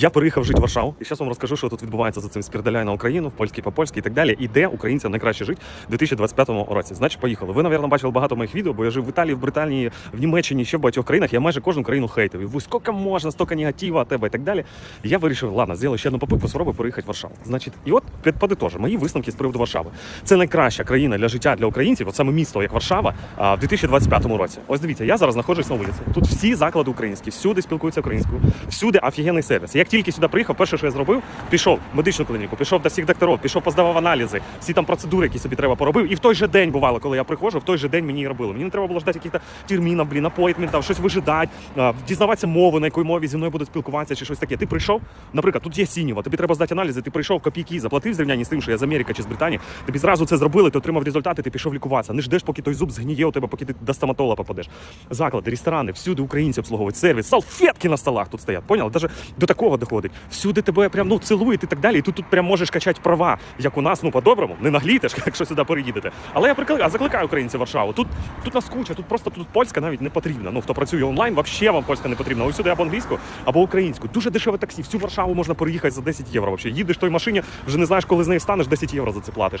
Я переїхав жити в Варшаву, і зараз вам розкажу, що тут відбувається за цим спірдаляй на Україну, в польський по польськи і так далі. І де українцям найкраще жити в 2025 році. Значить, поїхали. Ви, напевно, бачили багато моїх відео, бо я жив в Італії, в Британії, в Німеччині, ще в багатьох країнах. Я майже кожну країну хейтив. І ви скільки можна, стільки негатива тебе і так далі. Я вирішив, ладно, зробив ще одну попитку, спробую переїхати в Варшаву. Значить, і от під- подитожу, мої висновки з приводу Варшави. Це найкраща країна для життя для українців, от саме місто, як Варшава, в 2025 році. Ось дивіться, я зараз знаходжусь на вулиці. Тут всі заклади українські, всюди спілкуються українською, всюди офігенний сервіс. Тільки сюди приїхав, перше, що я зробив, пішов в медичну клініку, пішов до всіх докторів, пішов поздавав аналізи, всі там процедури, які собі треба поробив. І в той же день бувало, коли я приходжу, в той же день мені і робили. Мені не треба було ждати якихось термінів, блін, апойтментів, щось вижидати, дізнаватися мови, на якій мові зі мною будуть спілкуватися, чи щось таке. Ти прийшов, наприклад, тут є сінєва, тобі треба здати аналізи, ти прийшов копійки, заплатив в зрівнянні з тим, що я з Америки чи з Британії. Тобі зразу це зробили, ти отримав результати, ти пішов лікуватися. Не ждеш, поки той зуб згніє у тебе, поки ти до стоматолога попадеш. Заклади, ресторани, всюди українці обслуговують сервіс, салфетки на столах тут стоять. Понял? Даже до такого доходить. Всюди тебе прям ну цілують і так далі. І тут тут прям можеш качати права, як у нас, ну по-доброму, не наглітеш, якщо сюди переїдете. Але я прикликаю, закликаю українців Варшаву. Тут тут нас куча, тут просто тут польська навіть не потрібна. Ну хто працює онлайн, взагалі вам польська не потрібна. Ось сюди або англійську, або українську. Дуже дешеве таксі. Всю Варшаву можна переїхати за 10 євро. Вообще. Їдеш в той машині, вже не знаєш, коли з неї станеш, 10 євро за це платиш.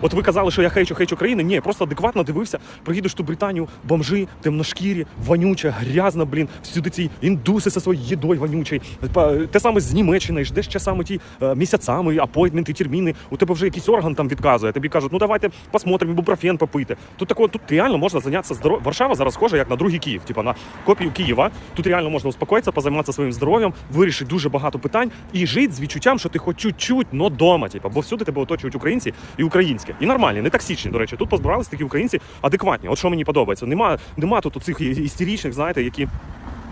От ви казали, що я хейчу, хейчу країни. Ні, просто адекватно дивився. Приїдеш ту Британію, бомжи, темношкірі, вонюча, грязна, блін, всюди ці індуси зі своєю їдою вонючою. Те саме з Німеччини, ждеш часами ті е, місяцями, апойтменти, терміни. У тебе вже якийсь орган там відказує. Тобі кажуть, ну давайте посмотримо, ібупрофен попити. Тут такого, тут реально можна зайнятися здоров'ям. Варшава зараз схожа як на другий Київ, типа на копію Києва. Тут реально можна успокоїтися, позайматися своїм здоров'ям, вирішити дуже багато питань і жити з відчуттям, що ти хоч чуть-чуть, но дома. Типа, бо всюди тебе оточують українці і українське. І нормальні, не токсичні, до речі. Тут позбиралися такі українці адекватні. От що мені подобається. Нема, нема тут оцих істеричних, знаєте, які.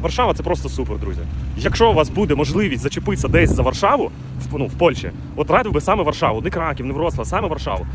Варшава це просто супер, друзі. Якщо у вас буде можливість зачепитися десь за Варшаву, в, ну, в Польщі, от радив би саме Варшаву, не Краків, не Вроцлав, саме Варшаву.